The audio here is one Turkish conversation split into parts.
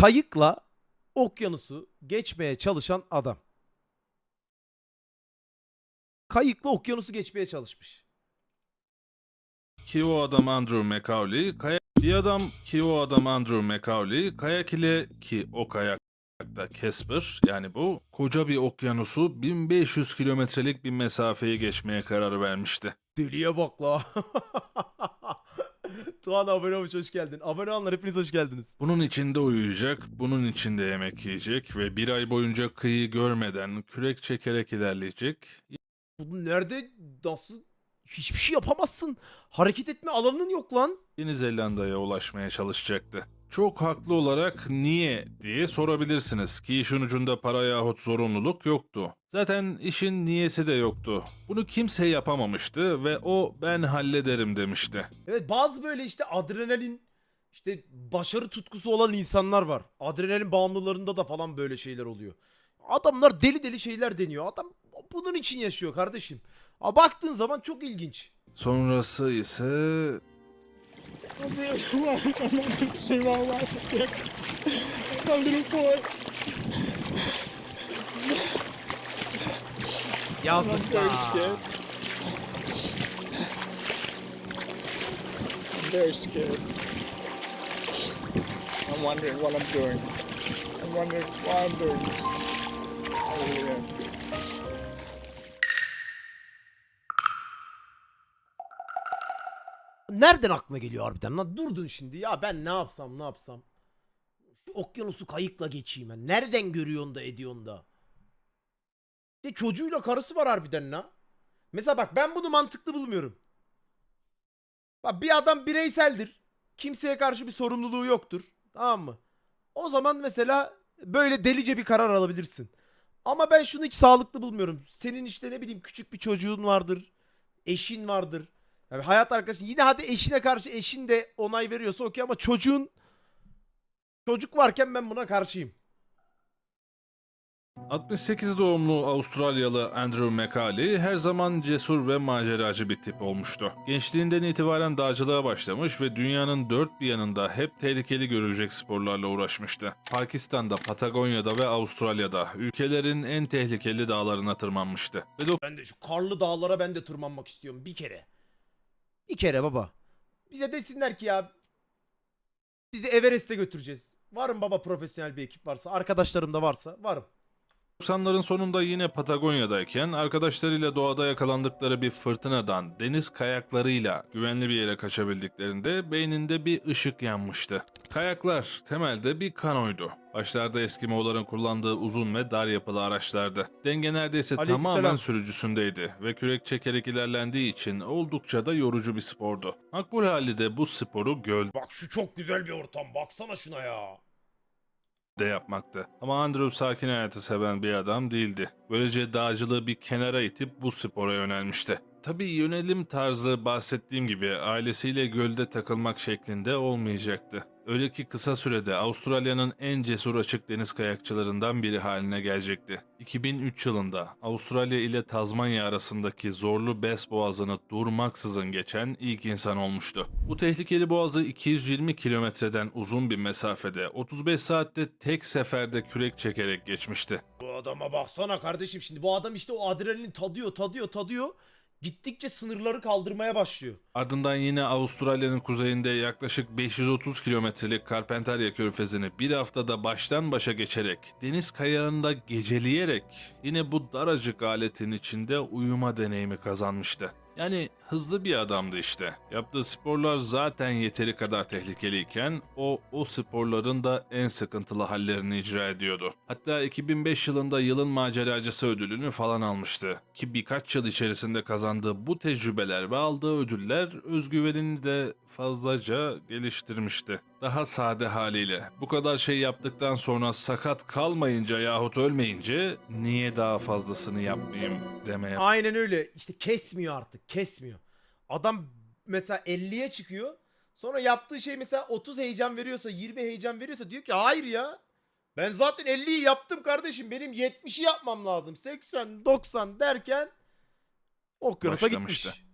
kayıkla okyanusu geçmeye çalışan adam. Kayıkla okyanusu geçmeye çalışmış. Ki o adam Andrew McCauley, kaya bir adam ki o adam Andrew McCauley, kayak ile ki o kayak da Casper yani bu koca bir okyanusu 1500 kilometrelik bir mesafeyi geçmeye karar vermişti. Deliye bak la. Tuğan abone olmuş hoş geldin. Abone olanlar hepiniz hoş geldiniz. Bunun içinde uyuyacak, bunun içinde yemek yiyecek ve bir ay boyunca kıyı görmeden kürek çekerek ilerleyecek. Bu nerede nasıl hiçbir şey yapamazsın. Hareket etme alanın yok lan. Yeni Zelanda'ya ulaşmaya çalışacaktı. Çok haklı olarak niye diye sorabilirsiniz ki işin ucunda para yahut zorunluluk yoktu. Zaten işin niyesi de yoktu. Bunu kimse yapamamıştı ve o ben hallederim demişti. Evet bazı böyle işte adrenalin işte başarı tutkusu olan insanlar var. Adrenalin bağımlılarında da falan böyle şeyler oluyor. Adamlar deli deli şeyler deniyor. Adam bunun için yaşıyor kardeşim. A baktığın zaman çok ilginç. Sonrası ise I'm really worried I'm not going to see my wife again. My little boy. Yazık I'm very ya. scared. I'm very scared. I'm wondering what I'm doing. I'm wondering why I'm doing this. Oh, I really Nereden aklına geliyor harbiden lan? Durdun şimdi ya ben ne yapsam ne yapsam. Şu okyanusu kayıkla geçeyim ben. Nereden görüyorsun da ediyorsun da. De çocuğuyla karısı var harbiden la. Mesela bak ben bunu mantıklı bulmuyorum. Bak bir adam bireyseldir. Kimseye karşı bir sorumluluğu yoktur. Tamam mı? O zaman mesela böyle delice bir karar alabilirsin. Ama ben şunu hiç sağlıklı bulmuyorum. Senin işte ne bileyim küçük bir çocuğun vardır. Eşin vardır. Yani hayat arkadaşın yine hadi eşine karşı eşin de onay veriyorsa okey ama çocuğun çocuk varken ben buna karşıyım. 68 doğumlu Avustralyalı Andrew McCauley her zaman cesur ve maceracı bir tip olmuştu. Gençliğinden itibaren dağcılığa başlamış ve dünyanın dört bir yanında hep tehlikeli görülecek sporlarla uğraşmıştı. Pakistan'da, Patagonya'da ve Avustralya'da ülkelerin en tehlikeli dağlarına tırmanmıştı. Ve Ben de şu karlı dağlara ben de tırmanmak istiyorum bir kere. Bir kere baba. Bize desinler ki ya sizi Everest'e götüreceğiz. Varım baba profesyonel bir ekip varsa. Arkadaşlarım da varsa varım. 90'ların sonunda yine Patagonya'dayken arkadaşlarıyla doğada yakalandıkları bir fırtınadan deniz kayaklarıyla güvenli bir yere kaçabildiklerinde beyninde bir ışık yanmıştı. Kayaklar temelde bir kanoydu. Başlarda Eskimoğulların kullandığı uzun ve dar yapılı araçlardı. Denge neredeyse Aleykümselam. tamamen sürücüsündeydi ve kürek çekerek ilerlendiği için oldukça da yorucu bir spordu. Makbul hali de bu sporu gölde Bak şu çok güzel bir ortam. Baksana şuna ya. de yapmaktı. Ama Andrew sakin hayatı seven bir adam değildi. Böylece dağcılığı bir kenara itip bu spora yönelmişti. Tabii yönelim tarzı bahsettiğim gibi ailesiyle gölde takılmak şeklinde olmayacaktı. Öyle ki kısa sürede Avustralya'nın en cesur açık deniz kayakçılarından biri haline gelecekti. 2003 yılında Avustralya ile Tazmanya arasındaki zorlu Bes Boğazı'nı durmaksızın geçen ilk insan olmuştu. Bu tehlikeli boğazı 220 kilometreden uzun bir mesafede 35 saatte tek seferde kürek çekerek geçmişti. Bu adama baksana kardeşim. Şimdi bu adam işte o adrenalin tadıyor, tadıyor, tadıyor. Gittikçe sınırları kaldırmaya başlıyor. Ardından yine Avustralya'nın kuzeyinde yaklaşık 530 kilometrelik Carpentaria Körfezi'ni bir haftada baştan başa geçerek, deniz kayağında geceleyerek yine bu daracık aletin içinde uyuma deneyimi kazanmıştı. Yani hızlı bir adamdı işte. Yaptığı sporlar zaten yeteri kadar tehlikeliyken o o sporların da en sıkıntılı hallerini icra ediyordu. Hatta 2005 yılında yılın maceracısı ödülünü falan almıştı. Ki birkaç yıl içerisinde kazandığı bu tecrübeler ve aldığı ödüller özgüvenini de fazlaca geliştirmişti. Daha sade haliyle. Bu kadar şey yaptıktan sonra sakat kalmayınca yahut ölmeyince niye daha fazlasını yapmayayım demeye Aynen öyle. İşte kesmiyor artık. Kesmiyor. Adam mesela 50'ye çıkıyor. Sonra yaptığı şey mesela 30 heyecan veriyorsa 20 heyecan veriyorsa diyor ki hayır ya. Ben zaten 50'yi yaptım kardeşim. Benim 70'i yapmam lazım. 80, 90 derken okyanusa gitmiş.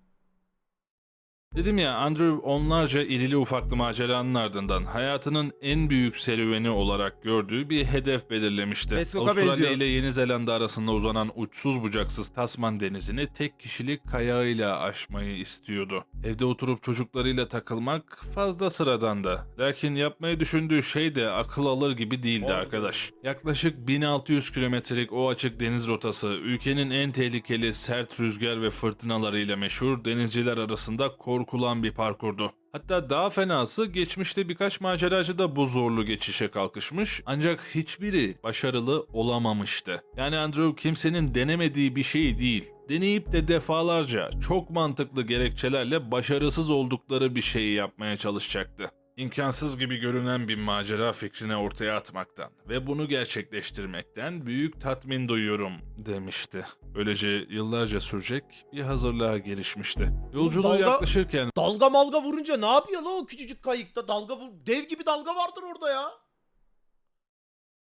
Dedim ya Andrew onlarca irili ufaklı maceranın ardından hayatının en büyük serüveni olarak gördüğü bir hedef belirlemişti. Mescok'a Avustralya benziyor. ile Yeni Zelanda arasında uzanan uçsuz bucaksız Tasman denizini tek kişilik kayağıyla aşmayı istiyordu. Evde oturup çocuklarıyla takılmak fazla sıradandı. Lakin yapmayı düşündüğü şey de akıl alır gibi değildi arkadaş. Yaklaşık 1600 kilometrelik o açık deniz rotası ülkenin en tehlikeli sert rüzgar ve fırtınalarıyla meşhur denizciler arasında korkulan bir parkurdu. Hatta daha fenası geçmişte birkaç maceracı da bu zorlu geçişe kalkışmış ancak hiçbiri başarılı olamamıştı. Yani Andrew kimsenin denemediği bir şey değil. Deneyip de defalarca çok mantıklı gerekçelerle başarısız oldukları bir şeyi yapmaya çalışacaktı. İmkansız gibi görünen bir macera fikrini ortaya atmaktan ve bunu gerçekleştirmekten büyük tatmin duyuyorum demişti. Böylece yıllarca sürecek bir hazırlığa girişmişti. Yolculuğu dalga- yaklaşırken Dalga malga vurunca ne yapıyor lan o küçücük kayıkta? Dalga vur dev gibi dalga vardır orada ya.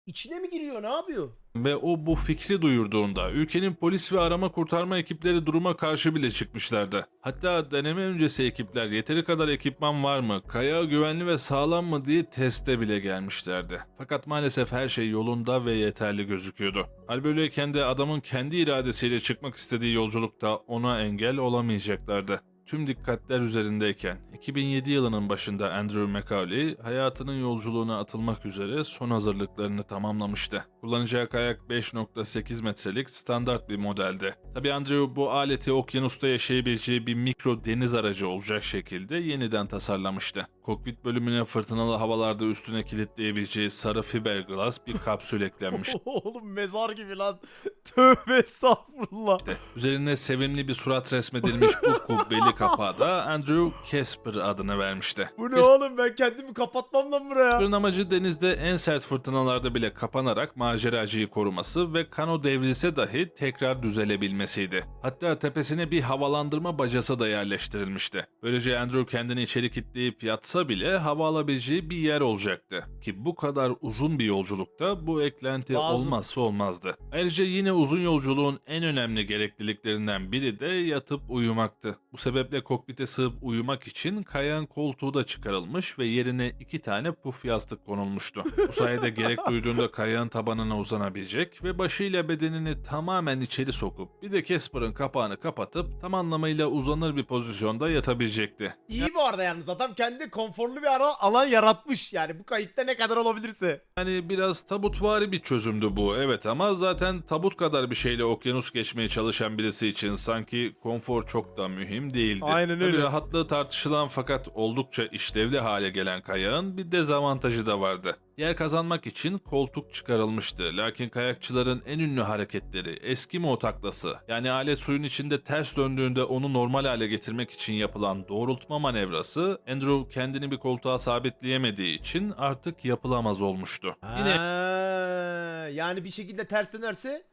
İçine mi giriyor ne yapıyor? Ve o bu fikri duyurduğunda ülkenin polis ve arama kurtarma ekipleri duruma karşı bile çıkmışlardı. Hatta deneme öncesi ekipler yeteri kadar ekipman var mı, kayağı güvenli ve sağlam mı diye teste bile gelmişlerdi. Fakat maalesef her şey yolunda ve yeterli gözüküyordu. Hal böyleyken de adamın kendi iradesiyle çıkmak istediği yolculukta ona engel olamayacaklardı. Tüm dikkatler üzerindeyken 2007 yılının başında Andrew McCauley hayatının yolculuğuna atılmak üzere son hazırlıklarını tamamlamıştı. Kullanacağı kayak 5.8 metrelik standart bir modeldi. Tabi Andrew bu aleti okyanusta yaşayabileceği bir mikro deniz aracı olacak şekilde yeniden tasarlamıştı. Kokpit bölümüne fırtınalı havalarda üstüne kilitleyebileceği sarı fiberglass bir kapsül eklenmişti. Oğlum mezar gibi lan. Tövbe estağfurullah. Üzerine sevimli bir surat resmedilmiş bu kubbeli kapağa da Andrew Casper adını vermişti. Bu ne oğlum ben kendimi kapatmam lan buraya. Casper'ın amacı denizde en sert fırtınalarda bile kapanarak maceracıyı koruması ve kano devrilse dahi tekrar düzelebilmesiydi. Hatta tepesine bir havalandırma bacası da yerleştirilmişti. Böylece Andrew kendini içeri kilitleyip yatsa bile hava alabileceği bir yer olacaktı. Ki bu kadar uzun bir yolculukta bu eklenti Lazım. olmazsa olmazdı. Ayrıca yine uzun yolculuğun en önemli gerekliliklerinden biri de yatıp uyumaktı. Bu sebeple kokpite sığıp uyumak için kayan koltuğu da çıkarılmış ve yerine iki tane puf yastık konulmuştu. Bu sayede gerek duyduğunda kayağın tabanına uzanabilecek ve başıyla bedenini tamamen içeri sokup bir de Casper'ın kapağını kapatıp tam anlamıyla uzanır bir pozisyonda yatabilecekti. İyi bu arada yalnız adam kendi konforlu bir ara- alan yaratmış. Yani bu kayıkta ne kadar olabilirse. Yani biraz tabutvari bir çözümdü bu evet ama zaten tabut kadar bir şeyle okyanus geçmeye çalışan birisi için sanki konfor çok da mühim değildi. Aynen Tabii öyle. rahatlığı tartışılan fakat oldukça işlevli hale gelen kayağın bir dezavantajı da vardı. Yer kazanmak için koltuk çıkarılmıştı. Lakin kayakçıların en ünlü hareketleri Eskimo taklası yani alet suyun içinde ters döndüğünde onu normal hale getirmek için yapılan doğrultma manevrası Andrew kendini bir koltuğa sabitleyemediği için artık yapılamaz olmuştu. Yine Ha, yani bir şekilde ters dönerse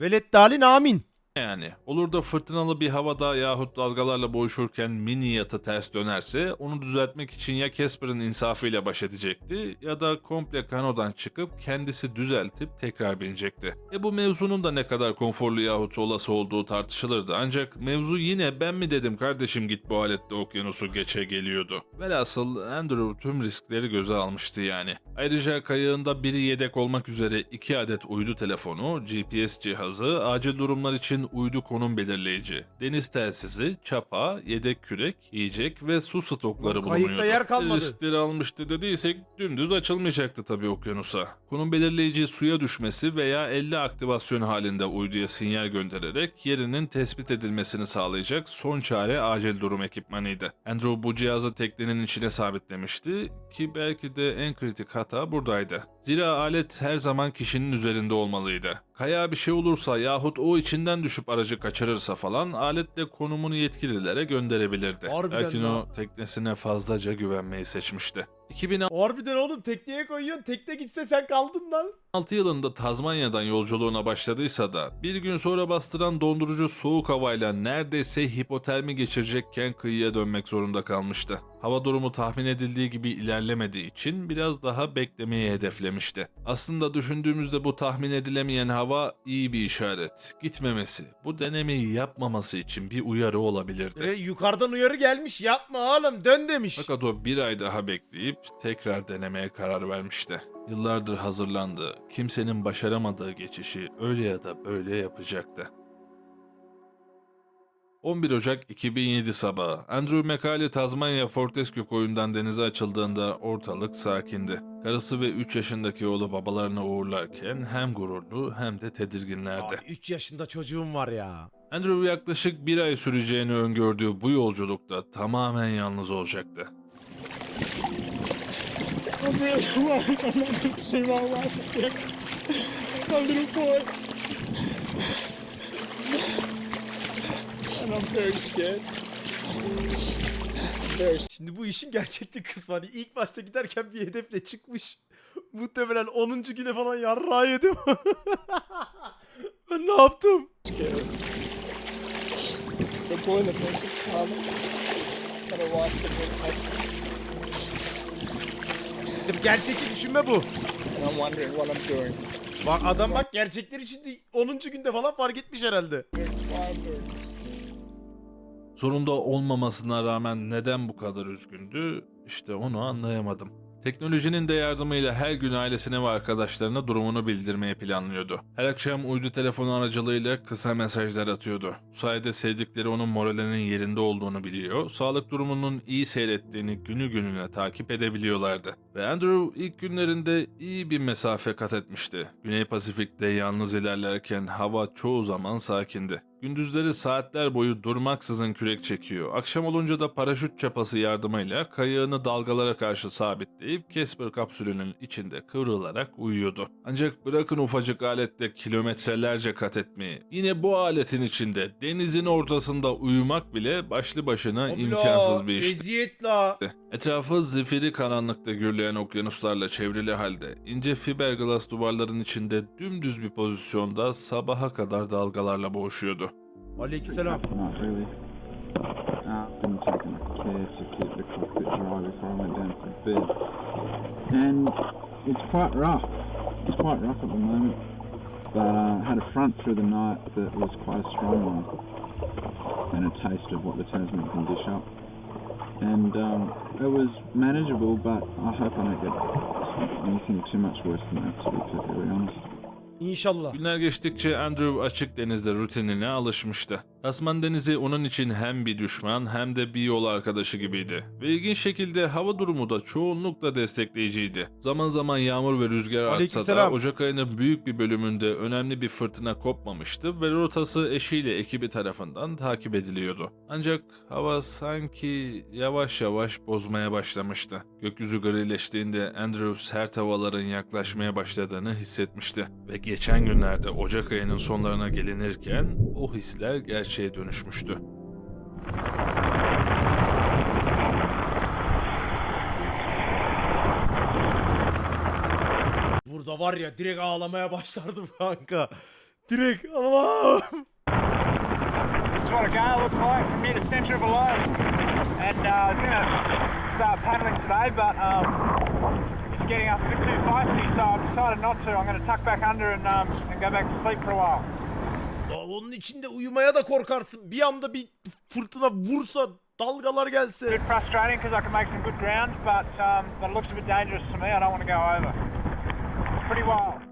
velet dalin amin. Yani olur da fırtınalı bir havada yahut dalgalarla boğuşurken mini yatı ters dönerse onu düzeltmek için ya Casper'ın insafıyla baş edecekti ya da komple kanodan çıkıp kendisi düzeltip tekrar binecekti. E bu mevzunun da ne kadar konforlu yahut olası olduğu tartışılırdı ancak mevzu yine ben mi dedim kardeşim git bu aletle okyanusu geçe geliyordu. Velhasıl Andrew tüm riskleri göze almıştı yani. Ayrıca kayığında biri yedek olmak üzere iki adet uydu telefonu, GPS cihazı, acil durumlar için uydu konum belirleyici, deniz telsizi, çapa, yedek kürek, yiyecek ve su stokları Lan kayıkta bulunuyordu. yer kalmadı. Riskleri almıştı dediysek dümdüz açılmayacaktı tabii okyanusa. Konum belirleyici suya düşmesi veya 50 aktivasyon halinde uyduya sinyal göndererek yerinin tespit edilmesini sağlayacak son çare acil durum ekipmanıydı. Andrew bu cihazı teknenin içine sabitlemişti ki belki de en kritik hata buradaydı. Zira alet her zaman kişinin üzerinde olmalıydı. Kayağa bir şey olursa yahut o içinden düşüp aracı kaçırırsa falan aletle konumunu yetkililere gönderebilirdi. Harbiden Lakin ya. o teknesine fazlaca güvenmeyi seçmişti. 2006 Harbiden oğlum tekneye koyuyorsun. Tekne gitse sen kaldın lan. yılında Tazmanya'dan yolculuğuna başladıysa da bir gün sonra bastıran dondurucu soğuk havayla neredeyse hipotermi geçirecekken kıyıya dönmek zorunda kalmıştı. Hava durumu tahmin edildiği gibi ilerlemediği için biraz daha beklemeyi hedeflemişti. Aslında düşündüğümüzde bu tahmin edilemeyen hava iyi bir işaret. Gitmemesi, bu denemeyi yapmaması için bir uyarı olabilirdi. E, yukarıdan uyarı gelmiş. Yapma oğlum dön demiş. Fakat o bir ay daha bekleyip tekrar denemeye karar vermişti. Yıllardır hazırlandığı, kimsenin başaramadığı geçişi öyle ya da böyle yapacaktı. 11 Ocak 2007 sabahı Andrew McCauley Tazmanya Fortescue koyundan denize açıldığında ortalık sakindi. Karısı ve 3 yaşındaki oğlu babalarını uğurlarken hem gururlu hem de tedirginlerdi. 3 yaşında çocuğum var ya. Andrew yaklaşık bir ay süreceğini öngördüğü bu yolculukta tamamen yalnız olacaktı. I'm really worried I'm not going to see my wife again. My little boy. And I'm very scared. Şimdi bu işin gerçeklik kısmı hani ilk başta giderken bir hedefle çıkmış. Muhtemelen 10. güne falan yarrağı yedim. ben ne yaptım? scared. The boy that wants his father. And a wife that wants Gerçekçi düşünme bu. I'm wondering what I'm doing. Bak adam bak gerçekler içinde 10. günde falan fark etmiş herhalde. Zorunda olmamasına rağmen neden bu kadar üzgündü? İşte onu anlayamadım. Teknolojinin de yardımıyla her gün ailesine ve arkadaşlarına durumunu bildirmeyi planlıyordu. Her akşam uydu telefonu aracılığıyla kısa mesajlar atıyordu. Bu sayede sevdikleri onun moralinin yerinde olduğunu biliyor, sağlık durumunun iyi seyrettiğini günü gününe takip edebiliyorlardı. Ve Andrew ilk günlerinde iyi bir mesafe kat etmişti. Güney Pasifik'te yalnız ilerlerken hava çoğu zaman sakindi. Gündüzleri saatler boyu durmaksızın kürek çekiyor. Akşam olunca da paraşüt çapası yardımıyla kayığını dalgalara karşı sabitleyip Casper kapsülünün içinde kıvrılarak uyuyordu. Ancak bırakın ufacık alette kilometrelerce kat etmeyi. Yine bu aletin içinde denizin ortasında uyumak bile başlı başına imkansız bir işti. Eziyet la. Etrafı zifiri karanlıkta gürleyen okyanuslarla çevrili halde ince fiberglass duvarların içinde dümdüz bir pozisyonda sabaha kadar dalgalarla boğuşuyordu. Not really. Uh, been taking care to keep the cockpit dry before I went down to bed. And it's quite rough. It's quite rough at the moment. But uh, had a front through the night that was quite a strong one. And a taste of what the Tasman can dish up. And um, it was manageable, but I hope I don't get anything too much worse than that, to be perfectly honest. İnşallah. Günler geçtikçe Andrew açık denizde rutinine alışmıştı. Tasman denizi onun için hem bir düşman hem de bir yol arkadaşı gibiydi. Ve ilginç şekilde hava durumu da çoğunlukla destekleyiciydi. Zaman zaman yağmur ve rüzgar artsa da. Ocak ayının büyük bir bölümünde önemli bir fırtına kopmamıştı ve rotası eşiyle ekibi tarafından takip ediliyordu. Ancak hava sanki yavaş yavaş bozmaya başlamıştı. Gökyüzü grileştiğinde Andrew sert havaların yaklaşmaya başladığını hissetmişti. Ve geçen günlerde Ocak ayının sonlarına gelinirken o hisler gerçeğe dönüşmüştü. Burada var ya direkt ağlamaya başlardım kanka. Direkt Allah'ım. That's what a gale looks like from near the centre of a load. And uh, I was going to start paddling today, but um, it's getting up a bit too feisty, so I've decided not to. I'm going to tuck back under and, um, and go back to sleep for a while. Onun içinde uyumaya da korkarsın. Bir anda bir fırtına vursa, dalgalar gelse. bit frustrating because I can make some good ground, but, um, it looks a bit dangerous to me. I don't want to go over. It's pretty wild.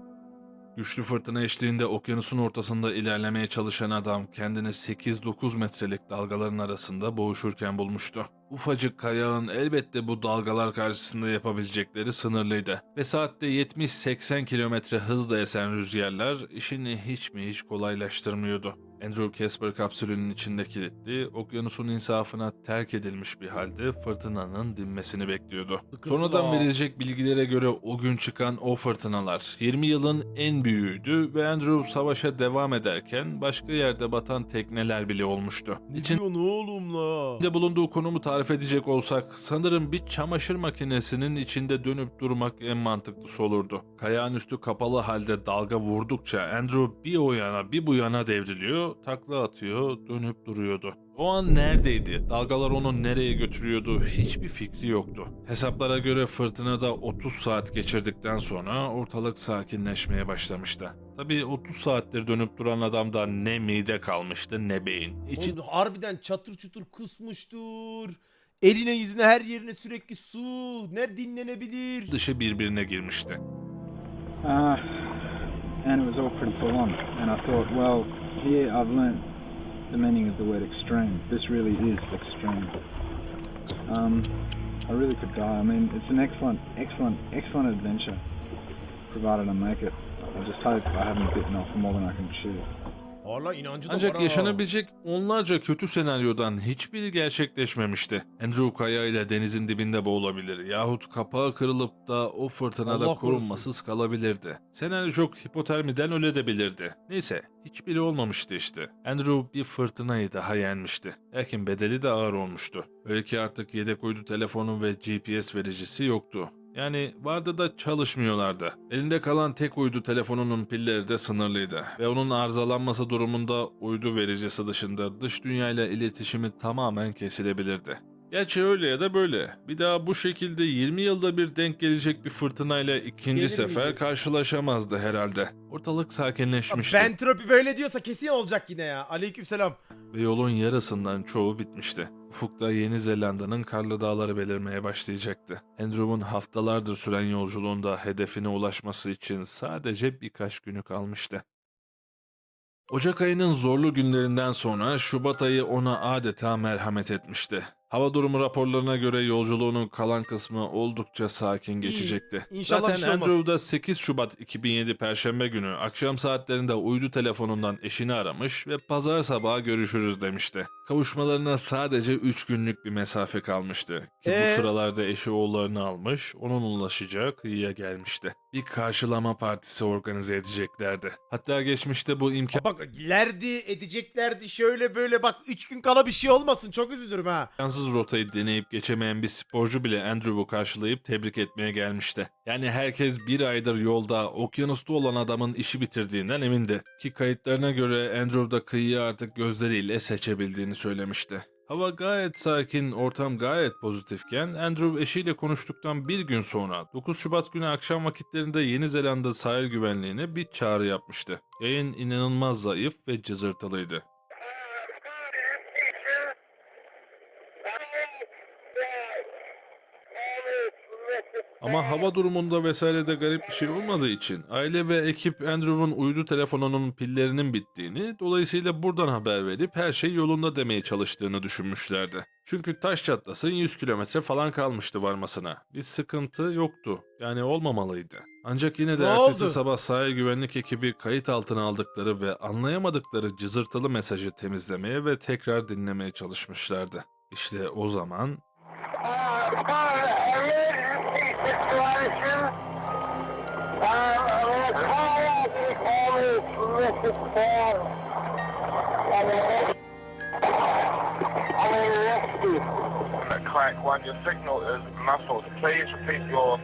Güçlü fırtına eşliğinde okyanusun ortasında ilerlemeye çalışan adam kendini 8-9 metrelik dalgaların arasında boğuşurken bulmuştu. Ufacık kayağın elbette bu dalgalar karşısında yapabilecekleri sınırlıydı. Ve saatte 70-80 kilometre hızla esen rüzgarlar işini hiç mi hiç kolaylaştırmıyordu. Andrew Casper kapsülünün içinde kilitli, okyanusun insafına terk edilmiş bir halde fırtınanın dinmesini bekliyordu. Sonradan ha. verilecek bilgilere göre o gün çıkan o fırtınalar 20 yılın en büyüğüydü ve Andrew savaşa devam ederken başka yerde batan tekneler bile olmuştu. Ne İçinde diyorsun oğlum la? bulunduğu konumu tarif edecek olsak sanırım bir çamaşır makinesinin içinde dönüp durmak en mantıklısı olurdu. Kayağın üstü kapalı halde dalga vurdukça Andrew bir o yana bir bu yana devriliyor, takla atıyor, dönüp duruyordu. O an neredeydi? Dalgalar onu nereye götürüyordu? Hiçbir fikri yoktu. Hesaplara göre fırtınada 30 saat geçirdikten sonra ortalık sakinleşmeye başlamıştı. Tabii 30 saattir dönüp duran adamda ne mide kalmıştı ne beyin. İçin Oğlum, harbiden çatır çutur kusmuştur. Eline yüzüne her yerine sürekli su. Ne dinlenebilir? dışı birbirine girmişti. Uh, and it was pretty full on. And I thought, well, here I've learnt the meaning of the word extreme. This really is extreme. Um, I really could die. I mean, it's an excellent, excellent, excellent adventure, provided I make it. I just hope I haven't bitten off more than I can chew. Hala inancı da var Ancak ha. yaşanabilecek onlarca kötü senaryodan hiçbiri gerçekleşmemişti. Andrew Kaya ile denizin dibinde boğulabilir yahut kapağı kırılıp da o fırtınada Allah korunmasız kalabilirdi. Senaryo çok hipotermiden ölebilirdi. Neyse hiçbiri olmamıştı işte. Andrew bir fırtınayı daha yenmişti. Lakin bedeli de ağır olmuştu. Öyle ki artık yedek uydu telefonu ve GPS vericisi yoktu. Yani vardı da çalışmıyorlardı. Elinde kalan tek uydu telefonunun pilleri de sınırlıydı ve onun arızalanması durumunda uydu vericisi dışında dış dünyayla iletişimi tamamen kesilebilirdi. Gerçi öyle ya da böyle. Bir daha bu şekilde 20 yılda bir denk gelecek bir fırtınayla ikinci Gelir sefer miydi? karşılaşamazdı herhalde. Ortalık sakinleşmişti. Bentropi böyle diyorsa kesin olacak yine ya. Aleykümselam. ve yolun yarısından çoğu bitmişti. Ufukta Yeni Zelanda'nın karlı dağları belirmeye başlayacaktı. Andrew'un haftalardır süren yolculuğunda hedefine ulaşması için sadece birkaç günü kalmıştı. Ocak ayının zorlu günlerinden sonra Şubat ayı ona adeta merhamet etmişti. Hava durumu raporlarına göre yolculuğunun kalan kısmı oldukça sakin geçecekti. İnşallah bir Zaten şey olmaz. Andrew da 8 Şubat 2007 Perşembe günü akşam saatlerinde uydu telefonundan eşini aramış ve pazar sabahı görüşürüz demişti. Kavuşmalarına sadece 3 günlük bir mesafe kalmıştı. Ki Ee? bu sıralarda eşi oğullarını almış, onun ulaşacağı kıyıya gelmişti. Bir karşılama partisi organize edeceklerdi. Hatta geçmişte bu imkan Bak lerdi edeceklerdi şöyle böyle bak 3 gün kala bir şey olmasın çok üzülürüm ha. imkansız rotayı deneyip geçemeyen bir sporcu bile Andrew'u karşılayıp tebrik etmeye gelmişti. Yani herkes bir aydır yolda okyanusta olan adamın işi bitirdiğinden emindi. Ki kayıtlarına göre Andrew da kıyıyı artık gözleriyle seçebildiğini söylemişti. Hava gayet sakin, ortam gayet pozitifken Andrew eşiyle konuştuktan bir gün sonra 9 Şubat günü akşam vakitlerinde Yeni Zelanda sahil güvenliğine bir çağrı yapmıştı. Yayın inanılmaz zayıf ve cızırtılıydı. Ama hava durumunda vesairede garip bir şey olmadığı için aile ve ekip Andrew'un uydu telefonunun pillerinin bittiğini, dolayısıyla buradan haber verip her şey yolunda demeye çalıştığını düşünmüşlerdi. Çünkü taş çatlasın 100 kilometre falan kalmıştı varmasına. Bir sıkıntı yoktu. Yani olmamalıydı. Ancak yine de Ne ertesi oldu? sabah sahil güvenlik ekibi kayıt altına aldıkları ve anlayamadıkları cızırtılı mesajı temizlemeye ve tekrar dinlemeye çalışmışlardı. İşte o zaman I'm going to I'm. On 1, your signal is muffled. Please repeat your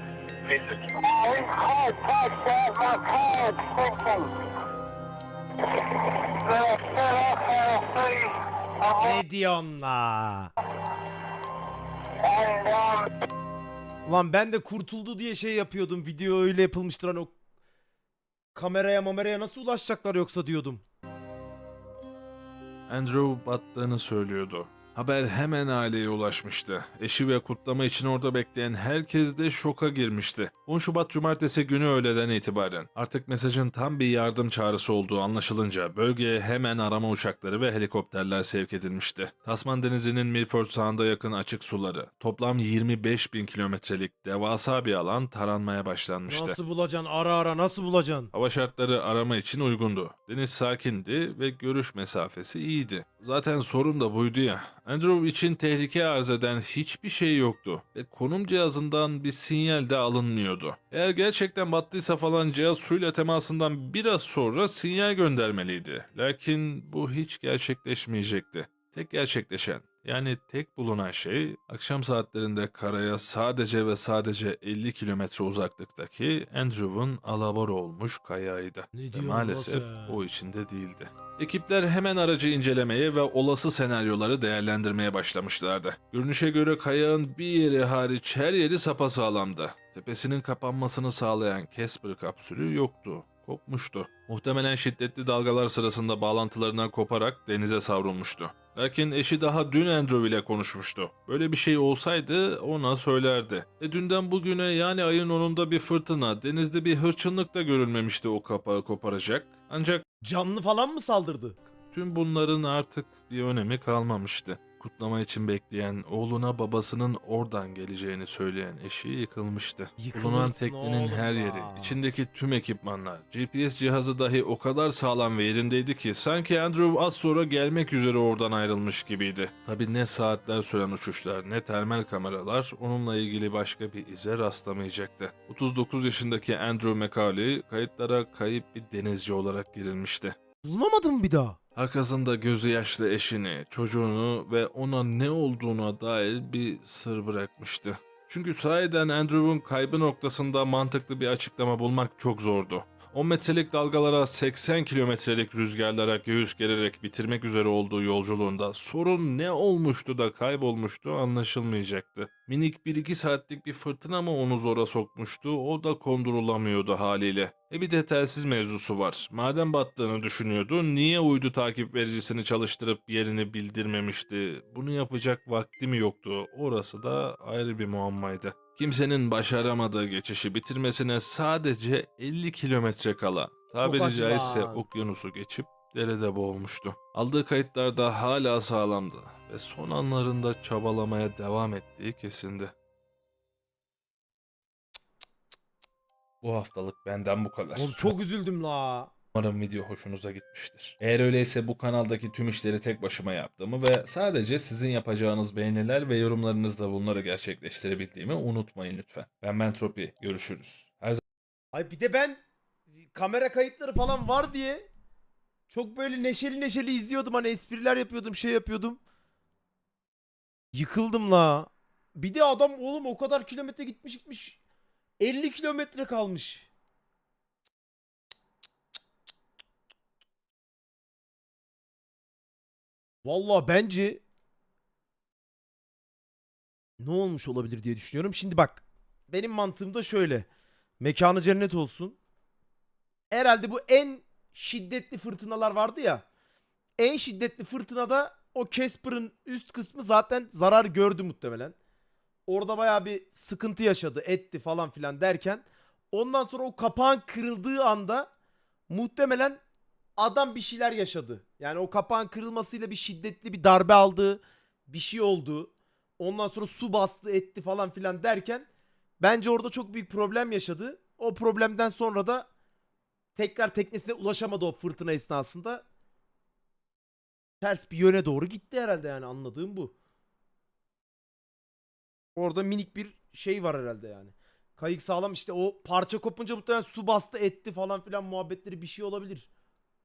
message. Uh, we called Touchdown. My car is sinking. Medionna! Ah. And, um... Ulan ben de kurtuldu diye şey yapıyordum. Video öyle yapılmıştır hani o kameraya mameraya nasıl ulaşacaklar yoksa diyordum. Andrew battığını söylüyordu. Haber hemen aileye ulaşmıştı. Eşi ve kutlama için orada bekleyen herkes de şoka girmişti. 10 Şubat Cumartesi günü öğleden itibaren artık mesajın tam bir yardım çağrısı olduğu anlaşılınca bölgeye hemen arama uçakları ve helikopterler sevk edilmişti. Tasman Denizi'nin Milford Sound'a yakın açık suları, toplam 25 bin kilometrelik devasa bir alan taranmaya başlanmıştı. Nasıl bulacaksın ara ara nasıl bulacaksın? Hava şartları arama için uygundu. Deniz sakindi ve görüş mesafesi iyiydi. Zaten sorun da buydu ya. Andrew için tehlike arz eden hiçbir şey yoktu ve konum cihazından bir sinyal de alınmıyordu. Eğer gerçekten battıysa falan cihaz suyla temasından biraz sonra sinyal göndermeliydi. Lakin bu hiç gerçekleşmeyecekti. Tek gerçekleşen yani tek bulunan şey akşam saatlerinde karaya sadece ve sadece 50 kilometre uzaklıktaki Andrew'un alabora olmuş kayağıydı. Ve maalesef o içinde değildi. Ekipler hemen aracı incelemeye ve olası senaryoları değerlendirmeye başlamışlardı. Görünüşe göre kayağın bir yeri hariç her yeri sapasağlamdı. Tepesinin kapanmasını sağlayan Casper kapsülü yoktu kopmuştu. Muhtemelen şiddetli dalgalar sırasında bağlantılarından koparak denize savrulmuştu. Lakin eşi daha dün Andrew ile konuşmuştu. Böyle bir şey olsaydı ona söylerdi. E dünden bugüne yani ayın 10'unda bir fırtına, denizde bir hırçınlık da görülmemişti o kapağı koparacak. Ancak Canlı falan mı saldırdı? tüm bunların artık bir önemi kalmamıştı. Kutlama için bekleyen, oğluna babasının oradan geleceğini söyleyen eşi yıkılmıştı. Yıkılırsın Bulunan teknenin oğlum her ya. yeri, içindeki tüm ekipmanlar, GPS cihazı dahi o kadar sağlam ve yerindeydi ki sanki Andrew az sonra gelmek üzere oradan ayrılmış gibiydi. Tabi ne saatler süren uçuşlar ne termal kameralar onunla ilgili başka bir ize rastlamayacaktı. 39 yaşındaki Andrew McCauley kayıtlara kayıp bir denizci olarak girilmişti. Bulunamadın mı bir daha? Arkasında gözü yaşlı eşini, çocuğunu ve ona ne olduğuna dair bir sır bırakmıştı. Çünkü sahiden Andrew'un kaybı noktasında mantıklı bir açıklama bulmak çok zordu. 10 metrelik dalgalara 80 kilometrelik rüzgarlara göğüs gererek bitirmek üzere olduğu yolculuğunda sorun ne olmuştu da kaybolmuştu anlaşılmayacaktı. Minik 1-2 saatlik bir fırtına mı onu zora sokmuştu o da kondurulamıyordu haliyle. E bir de telsiz mevzusu var. Madem battığını düşünüyordu niye uydu takip vericisini çalıştırıp yerini bildirmemişti? Bunu yapacak vakti mi yoktu? Orası da ayrı bir muammaydı. Kimsenin başaramadığı geçişi bitirmesine sadece 50 kilometre kala tabiri caizse okyanusu geçip derede boğulmuştu. Aldığı kayıtlarda hala sağlamdı ve son anlarında çabalamaya devam ettiği kesindi. Bu haftalık benden bu kadar. Oğlum çok üzüldüm la. Umarım video hoşunuza gitmiştir. Eğer öyleyse bu kanaldaki tüm işleri tek başıma yaptığımı ve sadece sizin yapacağınız beğeniler ve yorumlarınızla bunları gerçekleştirebildiğimi unutmayın lütfen. Ben Bentropi. Görüşürüz. Her Ay bir de ben kamera kayıtları falan var diye çok böyle neşeli neşeli izliyordum hani espriler yapıyordum şey yapıyordum. Yıkıldım la. Bir de adam oğlum o kadar kilometre gitmiş gitmiş 50 kilometre kalmış. Vallahi bence ne olmuş olabilir diye düşünüyorum. Şimdi bak benim mantığım da şöyle. Mekanı cennet olsun. Herhalde bu en şiddetli fırtınalar vardı ya. En şiddetli fırtınada o Casper'ın üst kısmı zaten zarar gördü muhtemelen. Orada bayağı bir sıkıntı yaşadı, etti falan filan derken ondan sonra o kapağın kırıldığı anda muhtemelen adam bir şeyler yaşadı. Yani o kapağın kırılmasıyla bir şiddetli bir darbe aldı, bir şey oldu. Ondan sonra su bastı, etti falan filan derken Bence orada çok büyük problem yaşadı. O problemden sonra da tekrar teknesine ulaşamadı o fırtına esnasında. Ters bir yöne doğru gitti herhalde yani anladığım bu. Orada minik bir şey var herhalde yani. Kayık sağlam işte o parça kopunca muhtemelen su bastı etti falan filan muhabbetleri bir şey olabilir.